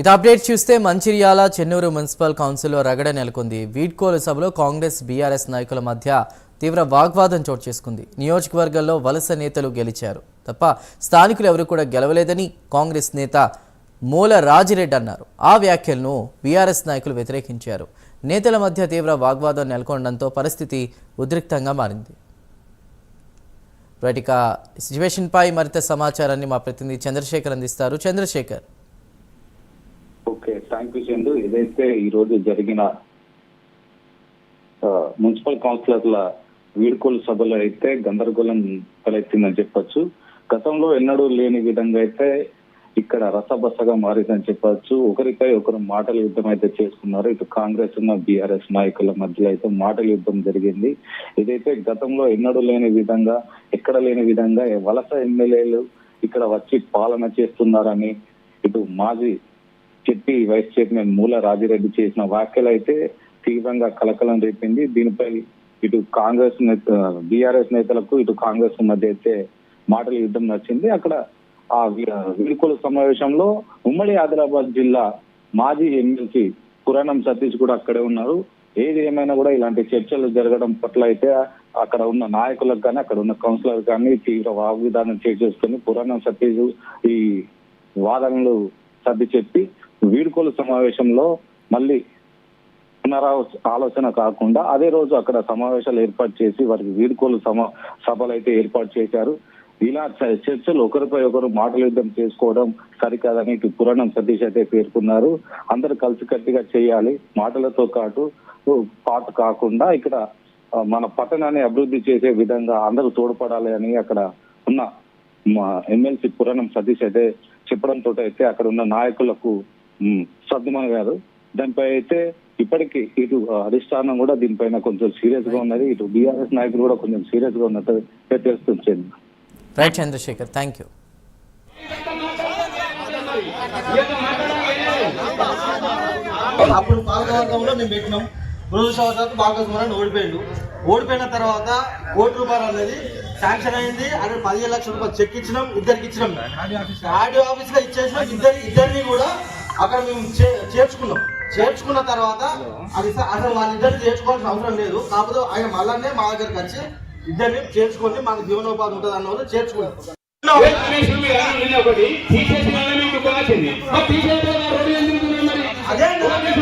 ఇత అప్డేట్ చూస్తే మంచిర్యాల చెన్నూరు మున్సిపల్ కౌన్సిల్లో రగడ నెలకొంది. వీడ్కోలు సభలో కాంగ్రెస్ బీఆర్ఎస్ నాయకుల మధ్య తీవ్ర వాగ్వాదం చోటు చేసుకుంది. నియోజకవర్గంలో వలస నేతలు గెలిచారు. తప్ప స్థానికులు ఎవరు కూడా గెలవలేదని కాంగ్రెస్ నేత మూల రాజిరెడ్డి అన్నారు. ఆ వ్యాఖ్యలను బీఆర్ఎస్ నాయకులు వ్యతిరేకించారు. నేతల మధ్య తీవ్ర వాగ్వాదం నెలకొనడంతో పరిస్థితి ఉద్రిక్తంగా మారింది. రైట్ ఇక సిచ్యువేషన్పై మరింత సమాచారాన్ని మా ప్రతినిధి చంద్రశేఖర్ అందిస్తారు. Chandrashekar. Okay thank you Chandu. ఏదైతే ఈ రోజు జరిగిన మున్సిపల్ కౌన్సిలర్ల వీడ్కోలు సభలో అయితే గందరగోళం తలెత్తిందని చెప్పొచ్చు. గతంలో ఎన్నడూ లేని విధంగా అయితే ఇక్కడ రసబసగా మారిందని చెప్పొచ్చు. ఒకరిపై ఒకరు మాటల యుద్ధం అయితే చేసుకున్నారు. ఇటు కాంగ్రెస్ ఉన్న బీఆర్ఎస్ నాయకుల మధ్యలో అయితే మాటల యుద్ధం జరిగింది. ఇదైతే గతంలో ఎన్నడూ లేని విధంగా ఎక్కడ లేని విధంగా వలస ఎమ్మెల్యేలు ఇక్కడ వచ్చి పాలన చేస్తున్నారని ఇటు మాజీ చెప్పి వైస్ చైర్మన్ మూల రాజిరెడ్డి చేసిన వ్యాఖ్యలు అయితే తీవ్రంగా కలకలం రేపింది. దీనిపై ఇటు కాంగ్రెస్ నేత బీఆర్ఎస్ నేతలకు ఇటు కాంగ్రెస్ మధ్య అయితే మాటల యుద్ధం నచ్చింది అక్కడ ఆ విలుకుల సమావేశంలో ఉమ్మడి ఆదిలాబాద్ జిల్లా మాజీ ఎమ్మెల్సీ పురాణం సతీష్ కూడా అక్కడే ఉన్నారు. ఏది ఏమైనా కూడా ఇలాంటి చర్చలు జరగడం పట్ల అయితే అక్కడ ఉన్న నాయకులకు కానీ అక్కడ ఉన్న కౌన్సిలర్ కానీ తీవ్ర వాగ్విధానం చేసుకొని పురాణం సతీష్ ఈ వాదనలు సర్ది చెప్పి వీడుకోలు సమావేశంలో మళ్ళీ పునరావ ఆలోచన కాకుండా అదే రోజు అక్కడ సమావేశాలు ఏర్పాటు చేసి వారికి వీడ్కోలు సమా సభలు అయితే ఏర్పాటు చేశారు. ఇలా చ- చర్చలు ఒకరిపై ఒకరు మాటల యుద్ధం చేసుకోవడం సరికాదని ఇటు పురాణం సతీష్ అయితే పేర్కొన్నారు. అందరు కలిసికట్టుగా చేయాలి. మాటలతో పాటు పాటు కాకుండా ఇక్కడ మన పట్టణాన్ని అభివృద్ధి చేసే విధంగా అందరూ తోడ్పడాలి అని అక్కడ ఉన్న మా ఎమ్మెల్సీ పురాణం సతీష్ అయితే చెప్పడంతో అయితే అక్కడ ఉన్న నాయకులకు సర్దుమనగారు దానిపై అయితే ఇప్పటికీ ఇటు అధిష్టానం కూడా దీనిపైన కొంచెం సీరియస్గా ఉన్నది. ఇటు బీఆర్ఎస్ నాయకులు కూడా కొంచెం సీరియస్గా ఉన్నట్టు తెలుస్తుంది రైట్ చంద్రశేఖర్ థ్యాంక్ యూ అప్పుడు పాలకవర్గంలో మేము పెట్టినాం. దురదృష్టవశాత్తు బాలకృష్ణ ఓడిపోయిండు. ఓడిపోయిన తర్వాత కోటి రూపాయలు అనేది శాంక్షన్ అయింది. అక్కడ పదిహేను లక్షల రూపాయలు చెక్ ఇచ్చినాం ఇద్దరికి ఇచ్చినాం. ఆర్డీఓ ఆఫీస్లో ఇచ్చేసినాం. ఇద్దరి ఇద్దరిని కూడా అక్కడ మేము చేర్చుకున్నాం చేర్చుకున్న తర్వాత అది అసలు వాళ్ళిద్దరిని చేర్చుకోవాల్సిన అవసరం లేదు కాకపోతే ఆయన మళ్ళానే మా దగ్గరికి వచ్చి ఇద్దరిని చేర్చుకొని మాకు జీవనోపాధి ఉంటుంది అన్న వాళ్ళు చేర్చుకున్నాం కమిషన్ మీద నిన్న ఒకటి తీసేసిన వాళ్ళని మీకు కావాల్సింది మరి తీసేయడం రోడ్డు ఎందుకు ఉన్నాయి మరి అదే కమిషన్